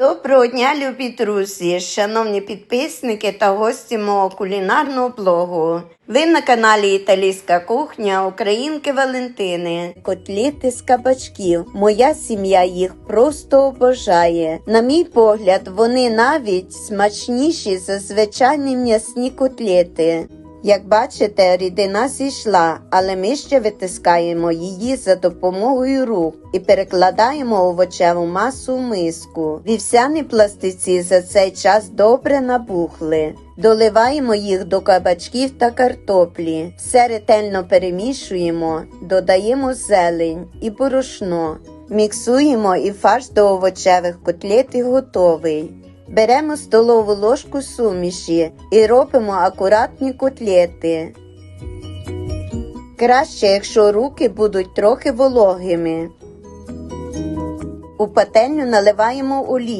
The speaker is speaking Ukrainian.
Доброго дня, любі друзі, шановні підписники та гості мого кулінарного блогу. Ви на каналі Італійська кухня Українки Валентини. Котлети з кабачків. Моя сім'я їх просто обожає. На мій погляд, вони навіть смачніші за звичайні м'ясні котлети. Як бачите, рідина зійшла, але ми ще витискаємо її за допомогою рук і перекладаємо овочеву масу в миску. Вівсяні пластиці за цей час добре набухли. Доливаємо їх до кабачків та картоплі. Все ретельно перемішуємо, додаємо зелень і борошно. Міксуємо і фарш до овочевих котлет готовий. Беремо столову ложку суміші і робимо акуратні котлети. Краще, якщо руки будуть трохи вологими. У пательню наливаємо олію.